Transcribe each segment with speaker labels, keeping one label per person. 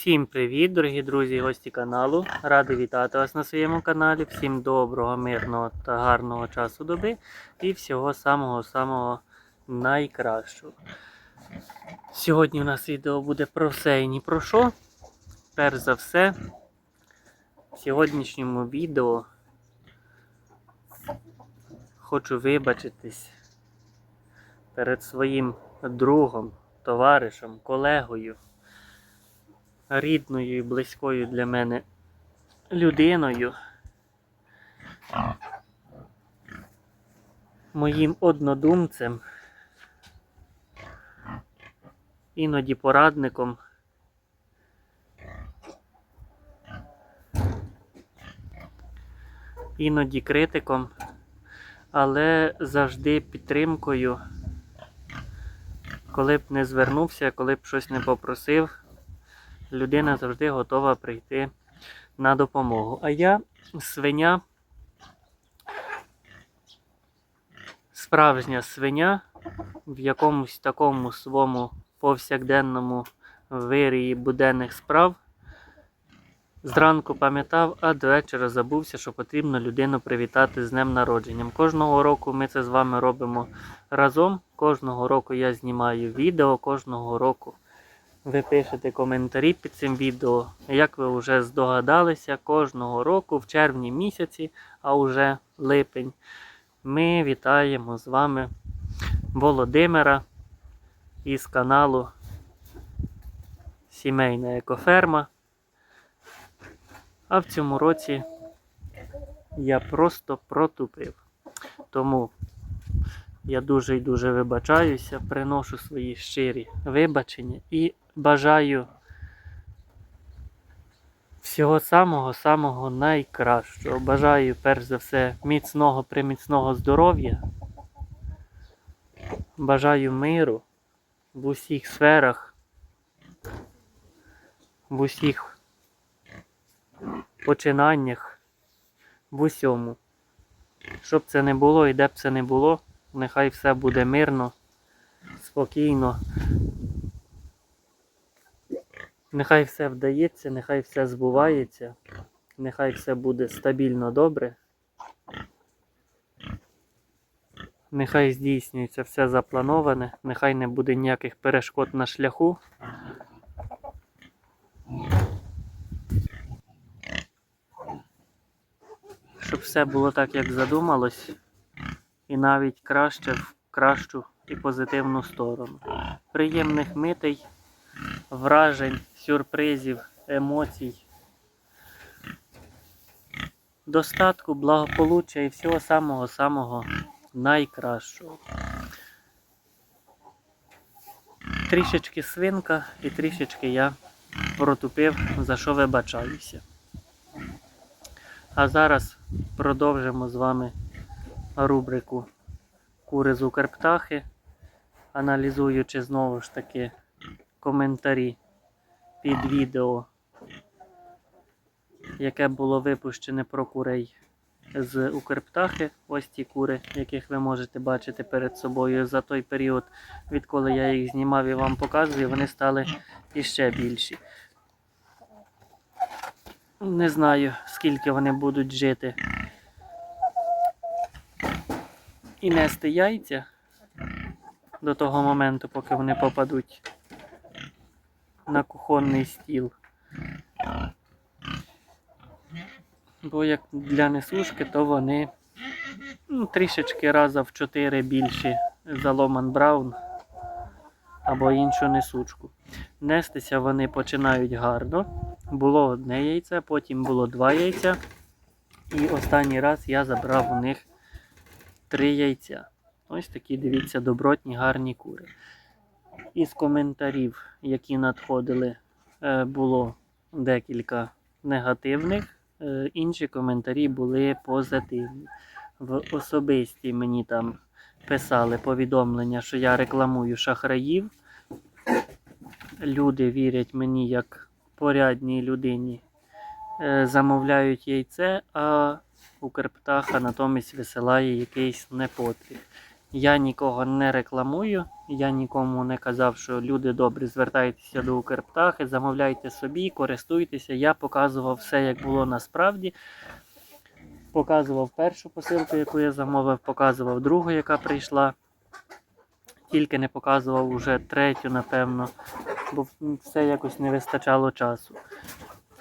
Speaker 1: Всім привіт, дорогі друзі і гості каналу. Радий вітати вас на своєму каналі. Всім доброго, мирного та гарного часу доби і всього самого-самого найкращого. Сьогодні у нас відео буде про все і ні про що. Перш за все, в сьогоднішньому відео хочу вибачитись перед своїм другом, товаришем, колегою рідною і близькою для мене людиною, моїм однодумцем, іноді порадником. Іноді критиком, але завжди підтримкою, коли б не звернувся, коли б щось не попросив, людина завжди готова прийти на допомогу. А я свиня, справжня свиня в якомусь такому своєму повсякденному вирії буденних справ. Зранку пам'ятав, а до вечора забувся, що потрібно людину привітати з днем народженням. Кожного року ми це з вами робимо разом. Кожного року я знімаю відео, кожного року ви пишете коментарі під цим відео. Як ви вже здогадалися, кожного року в червні місяці, а вже липень, ми вітаємо з вами Володимира із каналу Сімейна Екоферма. А в цьому році я просто протупив. Тому я дуже і дуже вибачаюся, приношу свої щирі вибачення і бажаю всього самого-самого найкращого. Бажаю, перш за все, міцного приміцного здоров'я. Бажаю миру в усіх сферах, в усіх починаннях, в усьому. Щоб це не було і де б це не було, нехай все буде мирно, спокійно. Нехай все вдається, нехай все збувається, нехай все буде стабільно добре. Нехай здійснюється все заплановане, нехай не буде ніяких перешкод на шляху. Щоб все було так, як задумалось, і навіть краще в кращу і позитивну сторону. Приємних митей вражень, сюрпризів, емоцій, достатку, благополуччя і всього самого-самого найкращого. Трішечки свинка і трішечки я протупив, за що вибачаюся. А зараз продовжимо з вами рубрику Кури з Укрптахи, аналізуючи знову ж таки коментарі під відео, яке було випущене про курей з Укрптахи. Ось ті кури, яких ви можете бачити перед собою за той період, відколи я їх знімав і вам показую, вони стали іще більші. Не знаю, скільки вони будуть жити і нести яйця до того моменту, поки вони попадуть на кухонний стіл. Бо як для несушки, то вони ну, трішечки раза в 4 більші за Ломан Браун або іншу несучку. Нестися вони починають гарно. Було одне яйце, потім було два яйця. І останній раз я забрав у них три яйця. Ось такі, дивіться, добротні гарні кури. Із коментарів, які надходили, е, було декілька негативних, е, інші коментарі були позитивні. В особисті мені там писали повідомлення, що я рекламую шахраїв. Люди вірять мені як порядній людині, е, замовляють яйце, а Укрптаха натомість висилає якийсь непотріб. Я нікого не рекламую, я нікому не казав, що люди добрі, звертайтеся до Укрптахи, замовляйте собі, користуйтеся. Я показував все, як було насправді. Показував першу посилку, яку я замовив, показував другу, яка прийшла. Тільки не показував уже третю, напевно, бо все якось не вистачало часу.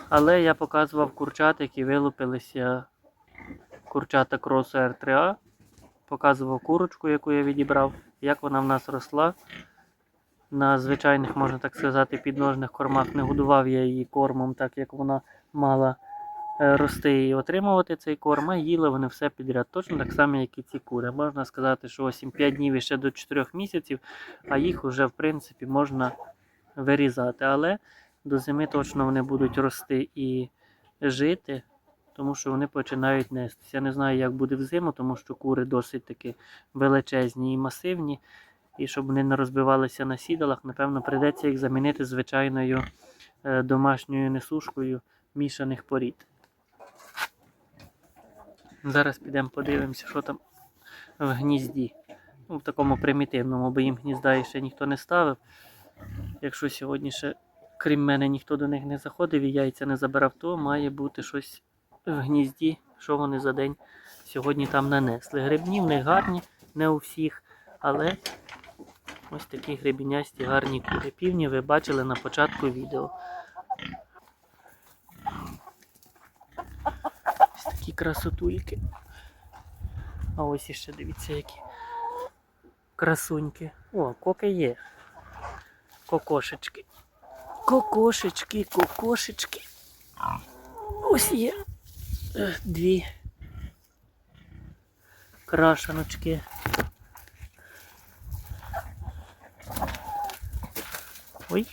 Speaker 1: Але я показував курчат, які вилупилися курчата кросу R3A. Показував курочку, яку я відібрав, як вона в нас росла. На звичайних, можна так сказати, підножних кормах не годував я її кормом, так як вона мала е, рости і отримувати цей корм, а їли вони все підряд. Точно так само, як і ці кури. Можна сказати, що ось 5 днів і ще до 4 місяців, а їх вже в принципі можна вирізати. Але до зими точно вони будуть рости і жити, тому що вони починають нестися. Я не знаю, як буде взиму, тому що кури досить таки величезні і масивні. І щоб вони не розбивалися на сідалах, напевно, прийдеться їх замінити звичайною е, домашньою несушкою мішаних порід. Зараз підемо подивимося, що там в гнізді. Ну, в такому примітивному, бо їм гнізда ще ніхто не ставив. Якщо сьогодні ще, крім мене, ніхто до них не заходив і яйця не забирав, то має бути щось в гнізді, що вони за день сьогодні там нанесли. Грибні в них гарні, не у всіх, але ось такі грибінясті гарні кури. Півні ви бачили на початку відео. Ось такі красотульки. А ось іще дивіться, які красуньки. О, коки є. Кокошечки. Кокошечки, кокошечки. Ось є. Е, Дві крашаночки. Ой.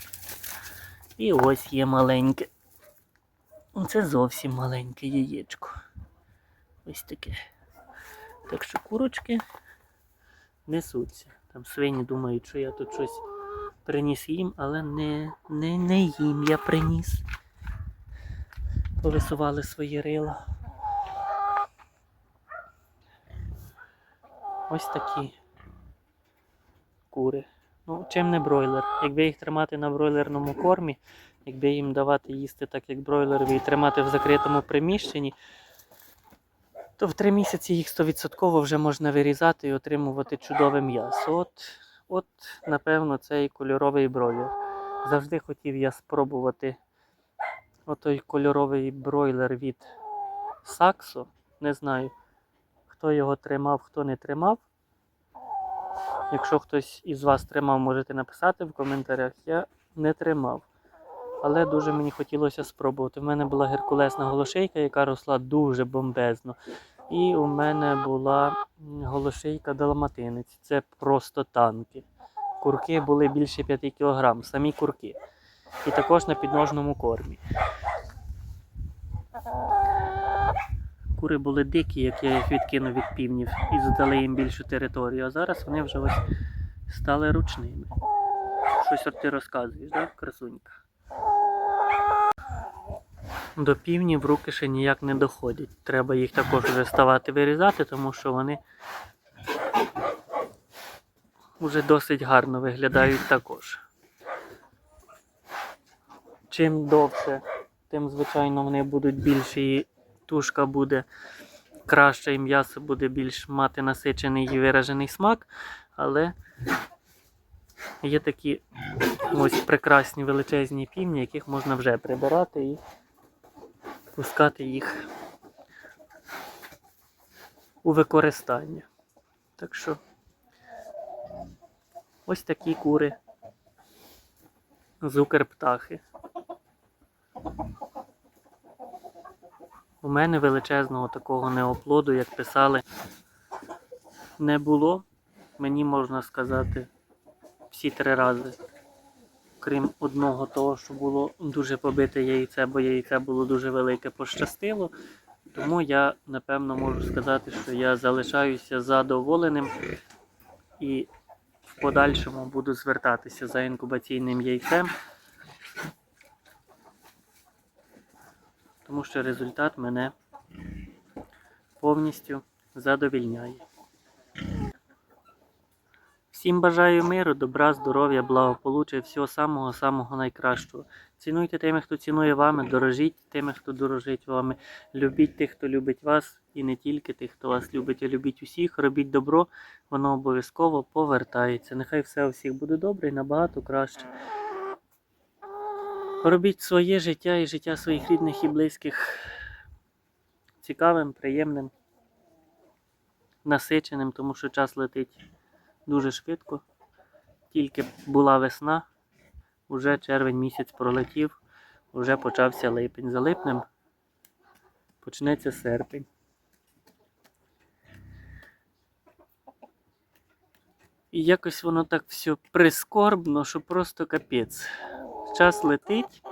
Speaker 1: І ось є маленьке. Це зовсім маленьке яєчко. Ось таке. Так що курочки несуться. Там свині думають, що я тут щось приніс їм, але не, не, не їм я приніс. Повисували свої рила. Ось такі кури. Ну, чим не бройлер. Якби їх тримати на бройлерному кормі, якби їм давати їсти так, як бройлерові, і тримати в закритому приміщенні, то в три місяці їх 100% вже можна вирізати і отримувати чудове м'ясо. От, от, напевно, цей кольоровий бройлер. Завжди хотів я спробувати отой кольоровий бройлер від Саксо. Не знаю, хто його тримав, хто не тримав. Якщо хтось із вас тримав, можете написати в коментарях. Я не тримав. Але дуже мені хотілося спробувати. У мене була геркулесна голошейка, яка росла дуже бомбезно. І у мене була голошейка далматинець. Це просто танки. Курки були більше 5 кг, самі курки. І також на підножному кормі. Кури були дикі, як я їх відкинув від півнів і здали їм більшу територію. А зараз вони вже ось стали ручними. Щось ти розказуєш, так, красунька? До півнів руки ще ніяк не доходять. Треба їх також вже ставати вирізати, тому що вони вже досить гарно виглядають також. Чим довше, тим, звичайно, вони будуть більші і тушка буде краще, і м'ясо буде більш мати насичений і виражений смак. Але є такі ось прекрасні величезні півні, яких можна вже прибирати і пускати їх у використання. Так що ось такі кури з Укрптахи. У мене величезного такого неоплоду, як писали, не було. Мені можна сказати всі три рази. Крім одного того, що було дуже побите яйце, бо яйце було дуже велике, пощастило. Тому я напевно можу сказати, що я залишаюся задоволеним і в подальшому буду звертатися за інкубаційним яйцем. Тому що результат мене повністю задовільняє. Всім бажаю миру, добра, здоров'я, благополуччя, всього самого-самого найкращого. Цінуйте тими, хто цінує вами, дорожіть тими, хто дорожить вами. Любіть тих, хто любить вас, і не тільки тих, хто вас любить, а любіть усіх, робіть добро, воно обов'язково повертається. Нехай все у всіх буде добре і набагато краще. Робіть своє життя і життя своїх рідних і близьких цікавим, приємним, насиченим, тому що час летить дуже швидко. Тільки була весна, уже червень місяць пролетів, вже почався липень. За липнем почнеться серпень. І якось воно так все прискорбно, що просто капець. Час летить,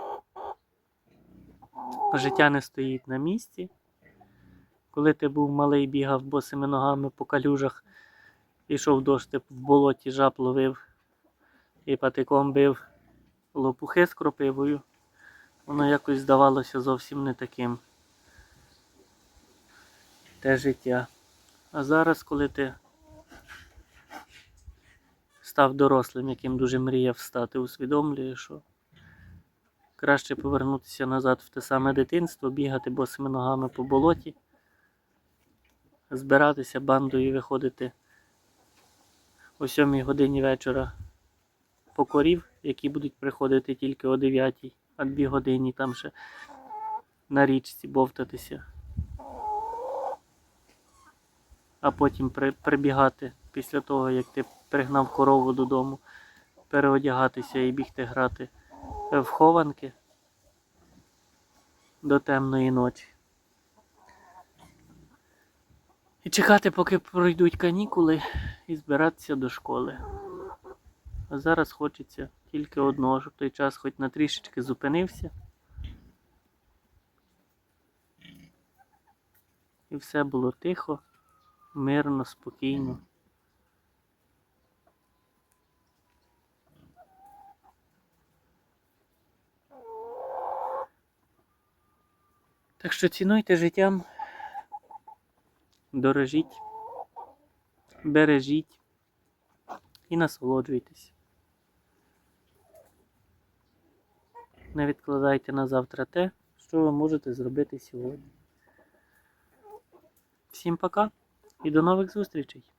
Speaker 1: життя не стоїть на місці. Коли ти був малий, бігав босими ногами по калюжах, Ішов дощ, в болоті жаб ловив і патиком бив лопухи з кропивою. Воно якось здавалося зовсім не таким. Те життя. А зараз, коли ти став дорослим, яким дуже мріяв стати, усвідомлюєш, що краще повернутися назад в те саме дитинство, бігати босими ногами по болоті, збиратися бандою виходити о 7 годині вечора по корів, які будуть приходити тільки о 9, а 2 годині там ще на річці бовтатися. А потім при, прибігати після того, як ти пригнав корову додому, переодягатися і бігти грати в хованки до темної ночі. І чекати, поки пройдуть канікули, і збиратися до школи. А зараз хочеться тільки одного, щоб той час хоч на трішечки зупинився. І все було тихо, мирно, спокійно. Так що цінуйте життям, дорожіть, бережіть і насолоджуйтесь. Не відкладайте на завтра те, що ви можете зробити сьогодні. Всім пока і до нових зустрічей!